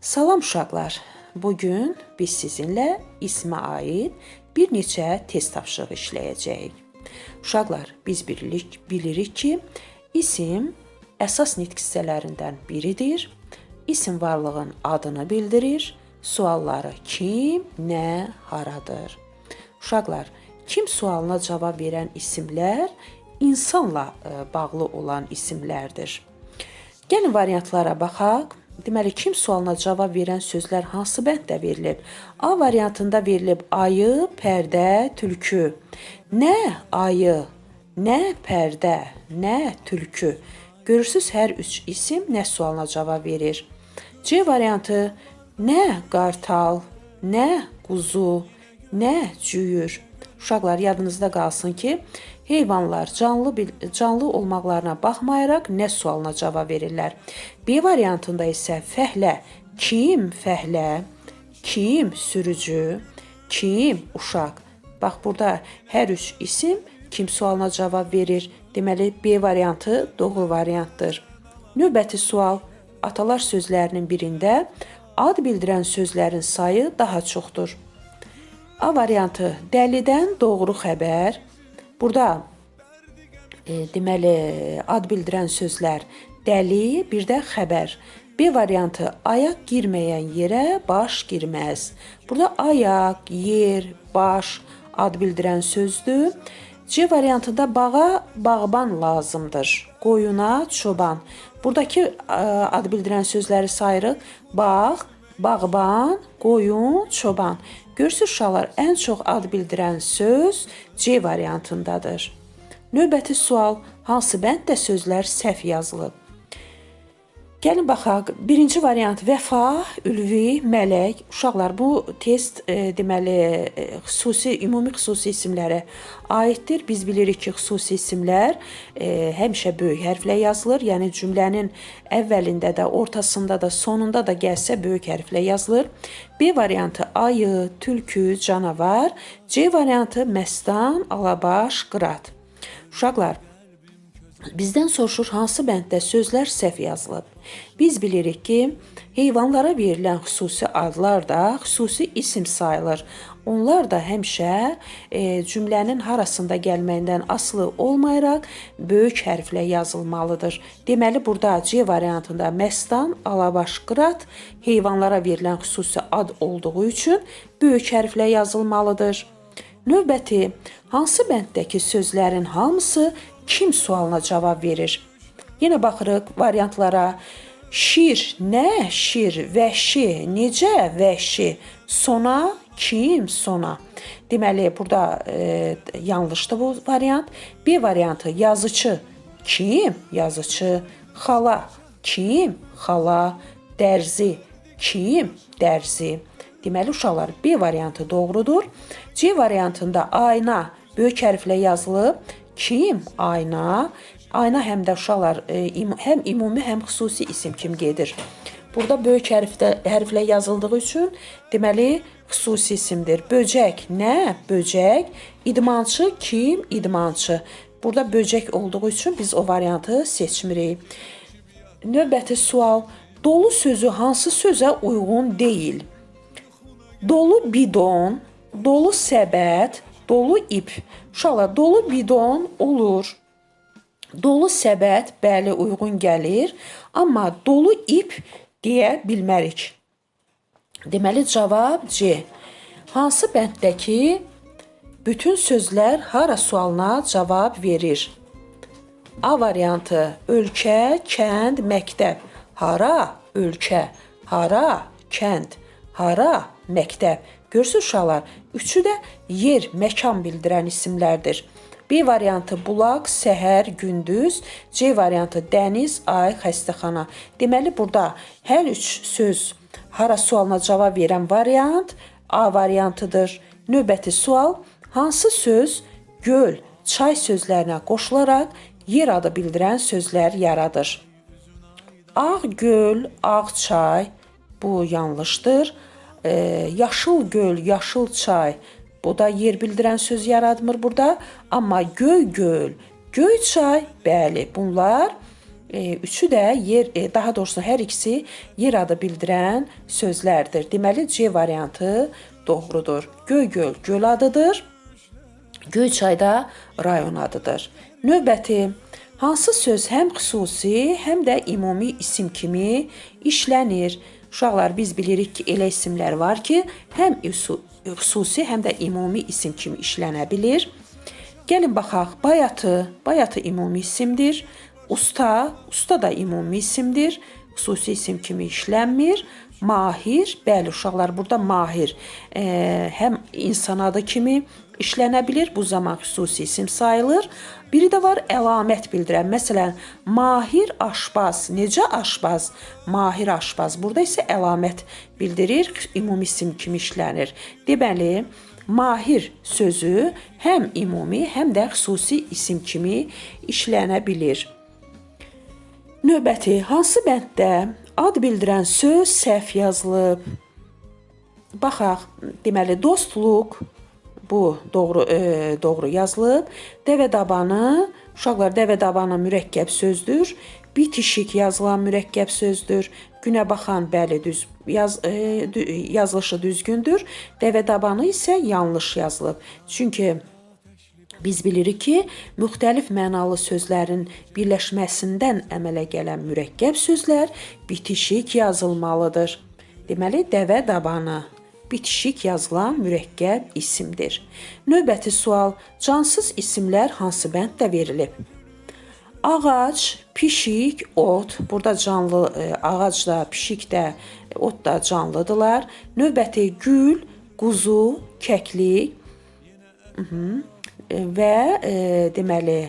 Salam uşaqlar. Bugün biz sizinlə ismə aid bir neçə test tapşırığı işləyəcəyik. Uşaqlar, biz bilirik, bilirik ki, isim əsas nitq hissələrindən biridir. İsim varlığın adını bildirir. Sualları kim, nə, haradır. Uşaqlar, kim sualına cavab verən isimlər insanla e, bağlı olan isimlərdir. Gəlin variantlara baxaq. Deməli, kim sualına cavab verən sözlər hansı bənddə verilib? A variantında verilib ayı, pərdə, tülkü. Nə ayı, nə pərdə, nə tülkü. Görürsüz hər üç isim nə sualına cavab verir. C variantı nə qartal, nə quzu, nə cüyür. Uşaqlar yadınızda qalsın ki, heyvanlar canlı canlı olmaqlarına baxmayaraq nə sualına cavab verirlər. B variantında isə fəhlə kim fəhlə, kim sürücü, kim uşaq. Bax burada hər üç isim kim sualına cavab verir. Deməli B variantı doğru variantdır. Növbəti sual atalar sözlərinin birində ad bildirən sözlərin sayı daha çoxdur. A variantı dəlidən doğru xəbər. Burada e, deməli ad bildirən sözlər dəli, bir də xəbər. B variantı ayaq girməyən yerə baş girməz. Burada ayaq, yer, baş ad bildirən sözdür. C variantında bağa bağban lazımdır. Qoyuna çoban. Buradakı ə, ad bildirən sözləri sayırıq. Bağ, bağban, qoyun, çoban. Görürsüz uşaqlar, ən çox ad bildirən söz C variantındadır. Növbəti sual, hansı bənddə sözlər səhv yazılıb? Gəlin baxaq. Birinci variant vəfa, ülvi, mələk. Uşaqlar bu test e, deməli e, xüsusi ümumi xüsusi isimlərə aiddir. Biz bilirik ki, xüsusi isimlər e, həmişə böyük hərflə yazılır. Yəni cümlənin əvvəlində də, ortasında da, sonunda da gəlsə böyük hərflə yazılır. B variantı ayı, tülkü, canavar. C variantı məstan, alabaş, qırat. Uşaqlar, Bizdən soruşur hansı bənddə sözlər səhv yazılıb. Biz bilirik ki, heyvanlara verilən xüsusi adlar da xüsusi isim sayılır. Onlar da həmişə e, cümlənin harasında gəlməyindən asılı olmayaraq böyük hərflə yazılmalıdır. Deməli burada C variantında məstan, alabaş, qırat heyvanlara verilən xüsusi ad olduğu üçün böyük hərflə yazılmalıdır. Növbəti hansı bənddəki sözlərin hamısı kim sualına cavab verir? Yenə baxırıq variantlara. Şir, nə şir, vəhşi, necə vəhşi, sona, kim, sona. Deməli burada e, yanlışdır bu variant. B variantı yazıcı, kim, yazıcı, xala, kim, xala, dərzi, kim, dərzi. Deməli uşaqlar B variantı doğrudur. C variantında ayna böyük hərflə yazılıb. Kim? Ayna. Ayna həm də uşaqlar e, həm ümumi, həm xüsusi isim kimi gedir. Burada böyük hərfdə hərflə yazıldığı üçün deməli xüsusi isimdir. Böcək nə? Böcək. İdmançı kim? İdmançı. Burada böcək olduğu üçün biz o variantı seçmirik. Növbəti sual. Dolu sözü hansı sözə uyğun deyil? Dolu bidon, dolu səbət, dolu ip. Uşaqlar, dolu bidon olur. Dolu səbət bəli uyğun gəlir, amma dolu ip deyə bilmərik. Deməli cavab C. Hansı bənddəki bütün sözlər hara sualına cavab verir? A variantı ölkə, kənd, məktəb. Hara? Ölkə. Hara? Kənd. Hara? Məktəb. Görürsüz uşaqlar, üçü də yer, məkan bildirən isimlərdir. B variantı bulaq, səhər, gündüz. C variantı dəniz, ay, xəstəxana. Deməli burada hər üç söz hara sualına cavab verən variant A variantıdır. Növbəti sual hansı söz göl, çay sözlərinə qoşularaq yer adı bildirən sözlər yaradır? Ağ göl, ağ çay bu yanlışdır. Ee, yaşıl göl, yaşıl çay bu da yer bildirən söz yaratmır burada. Amma göy göl, göy çay bəli bunlar E, üçü də yer, e, daha doğrusu hər ikisi yer adı bildirən sözlərdir. Deməli C variantı doğrudur. Göygöl göl adıdır. Göyçayda rayon adıdır. Növbəti hansı söz həm xüsusi, həm də ümumi isim kimi işlənir? Uşaqlar biz bilirik ki, elə isimlər var ki, həm üsu- xüsusi, həm də ümumi isim kimi işlənə bilir. Gəlin baxaq. Bayatı, bayatı ümumi isimdir. Usta, usta da ümumi isimdir. Xüsusi isim kimi işlənmir. Mahir, bəli uşaqlar burada mahir e, həm insan adı kimi işlənə bilir. Bu zaman xüsusi isim sayılır. Biri də var əlamət bildirən. Məsələn, mahir aşbaz. Necə aşbaz? Mahir aşbaz. Burada isə əlamət bildirir, ümumi isim kimi işlənir. Deməli, mahir sözü həm ümumi, həm də xüsusi isim kimi işlənə bilir. Növbəti hansı bənddə ad bildirən söz səhv yazılıb? Baxaq, deməli dostluq bu doğru e, doğru yazılıb. Dəvə dabanı, uşaqlar dəvə dabanı mürəkkəb sözdür. Bitişik yazılan mürəkkəb sözdür. Günə baxan bəli düz yaz e, yazılışı düzgündür. Dəvə dabanı isə yanlış yazılıb. Çünki Biz bilirik ki, müxtəlif mənalı sözlərin birləşməsindən əmələ gələn mürəkkəb sözlər bitişik yazılmalıdır. Deməli, dəvə dabanı bitişik yazılan mürəkkəb isimdir. Növbəti sual: cansız isimlər hansı bənddə verilib? Ağac, pişik, ot. Burada canlı e, ağac da, pişik də, ot da canlıdılar. Növbəti gül, quzu, kəklik, və e, deməli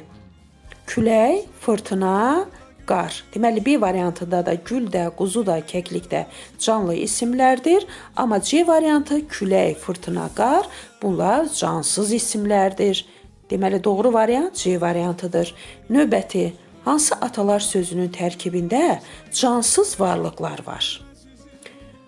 külək, fırtına, qar. Deməli B variantında da gül də, quzu da, kəklik də canlı isimlərdir, amma C variantı külək, fırtına, qar bunlar cansız isimlərdir. Deməli doğru variant C variantıdır. Növbəti hansı atalar sözünün tərkibində cansız varlıqlar var?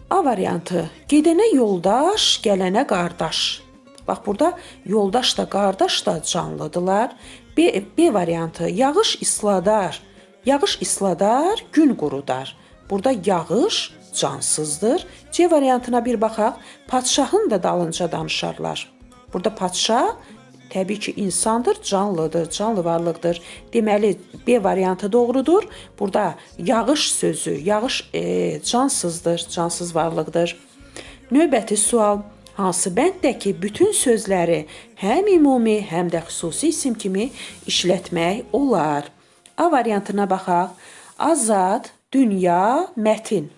A variantı gedənə yoldaş, gələnə qardaş. Bax burada yoldaş da qardaş da canlıdılar. B, B variantı yağış isladar. Yağış isladar, gün qurudar. Burada yağış cansızdır. C variantına bir baxaq. Padşahın da dalınca danışarlar. Burada padşah təbii ki insandır, canlıdır, canlı varlıqdır. Deməli B variantı doğrudur. Burada yağış sözü, yağış e, cansızdır, cansız varlıqdır. Növbəti sual hansı bənddəki bütün sözləri həm ümumi, həm də xüsusi isim kimi işlətmək olar? A variantına baxaq. Azad, dünya, mətin.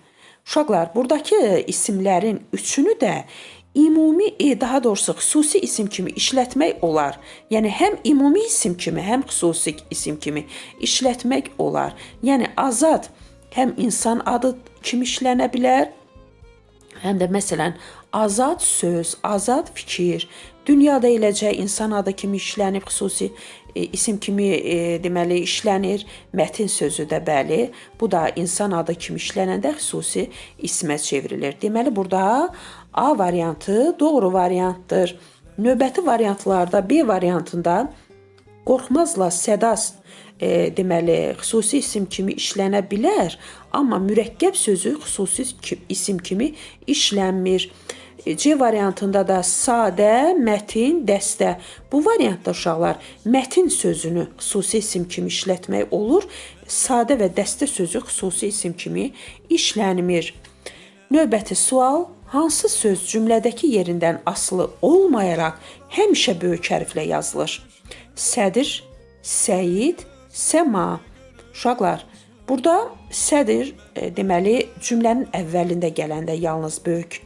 Uşaqlar, buradakı isimlərin üçünü də ümumi, e, daha doğrusu xüsusi isim kimi işlətmək olar. Yəni həm ümumi isim kimi, həm xüsusi isim kimi işlətmək olar. Yəni azad həm insan adı kimi işlənə bilər, həm də məsələn azad söz, azad fikir, dünyada eləcə insan adı kimi işlənib, xüsusi e, isim kimi e, deməli işlənir. Mətin sözü də bəli, bu da insan adı kimi işlənəndə xüsusi ismə çevrilir. Deməli burada A variantı doğru variantdır. Növbəti variantlarda B variantında qorxmazla sədas e, deməli xüsusi isim kimi işlənə bilər, amma mürəkkəb sözü xüsusi isim kimi işlənmir. C variantında da sadə, mətin, dəstə. Bu variantda uşaqlar mətin sözünü xüsusi isim kimi işlətmək olur. Sadə və dəstə sözü xüsusi isim kimi işlənmir. Növbəti sual hansı söz cümlədəki yerindən asılı olmayaraq həmişə böyük hərflə yazılır? Sədir, Səyid, Səma. Uşaqlar, burada sədir e, deməli cümlənin əvvəlində gələndə yalnız böyük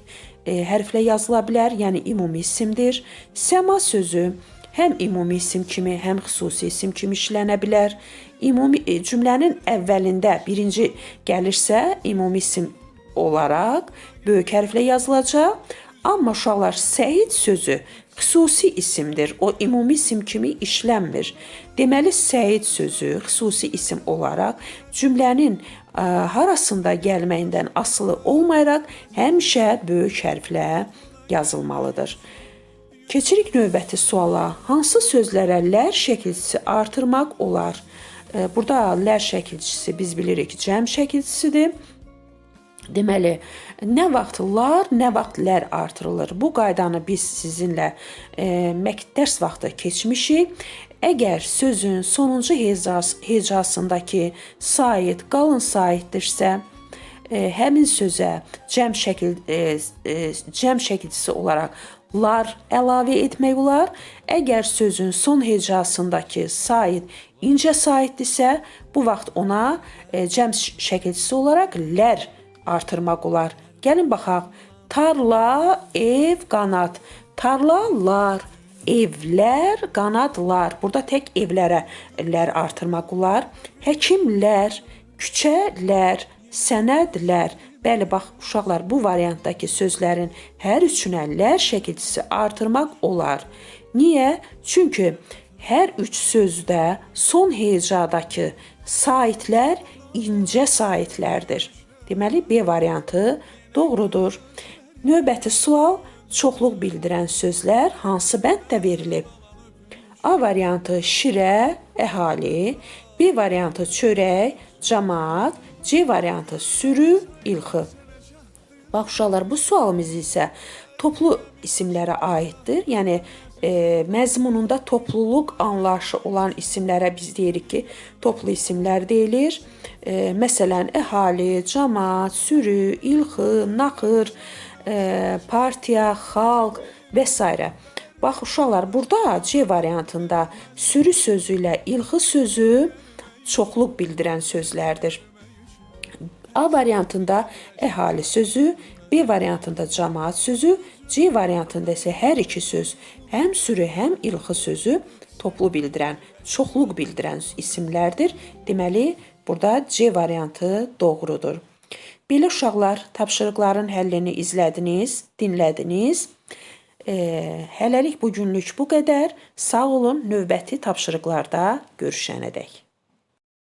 e, hərflə yazıla bilər, yəni ümumi isimdir. Səma sözü həm ümumi isim kimi, həm xüsusi isim kimi işlənə bilər. Ümumi e, cümlənin əvvəlində birinci gəlirsə ümumi isim olaraq böyük hərflə yazılacaq. Amma uşaqlar Səid sözü xüsusi isimdir. O ümumi isim kimi işlənmir. Deməli Səid sözü xüsusi isim olaraq cümlənin ə, harasında gəlməyindən asılı olmayaraq həmişə böyük hərflə yazılmalıdır. Keçirik növbəti suala. Hansı sözlərə lər şəkilçisi artırmaq olar? E, burada lər şəkilçisi biz bilirik cəm şəkilçisidir. Deməli, nə vaxt lar, nə vaxt lər artırılır. Bu qaydanı biz sizinlə e, dərs vaxtı keçmişik. Əgər sözün sonuncu hecas, hecasındakı sait qalın saitdirsə, e, həmin sözə cəm şəkil e, e, cəm şəkilçisi olaraq lar əlavə etmək olar. Əgər sözün son hecasındakı sait incə saitdirsə, bu vaxt ona e, cəm şəkilçisi olaraq lər artırmaq olar. Gəlin baxaq. Tarla, ev, qanat. Tarlalar, evlər, qanadlar. Burada tək evlərə lər artırmaq olar. Həkimlər, küçələr, sənədlər. Bəli, bax uşaqlar bu variantdakı sözlərin hər üçünə lər şəkilçisi artırmaq olar. Niyə? Çünki hər üç sözdə son hecadakı saitlər incə saitlərdir. Deməli B variantı doğrudur. Növbəti sual çoxluq bildirən sözlər hansı bənddə verilib? A variantı şirə, əhali, B variantı çörək, cəmaət, C variantı sürü, ilxı. Bax uşaqlar, bu sualımız isə toplu isimlərə aiddir. Yəni e, məzmununda topluluq anlayışı olan isimlərə biz deyirik ki, toplu isimlər deyilir. E, məsələn, əhali, cəmaət, sürü, ilxı, naxır, e, partiya, xalq və s. Bax uşaqlar, burada C variantında sürü sözü ilə ilxı sözü çoxluq bildirən sözlərdir. A variantında əhali sözü, B variantında cəmaət sözü, C variantında isə hər iki söz, həm sürü, həm ilxı sözü toplu bildirən, çoxluq bildirən isimlərdir. Deməli, burada C variantı doğrudur. Belə uşaqlar, tapşırıqların həllini izlədiniz, dinlədiniz. E, hələlik bugünlük bu qədər. Sağ olun. Növbəti tapşırıqlarda görüşənədək.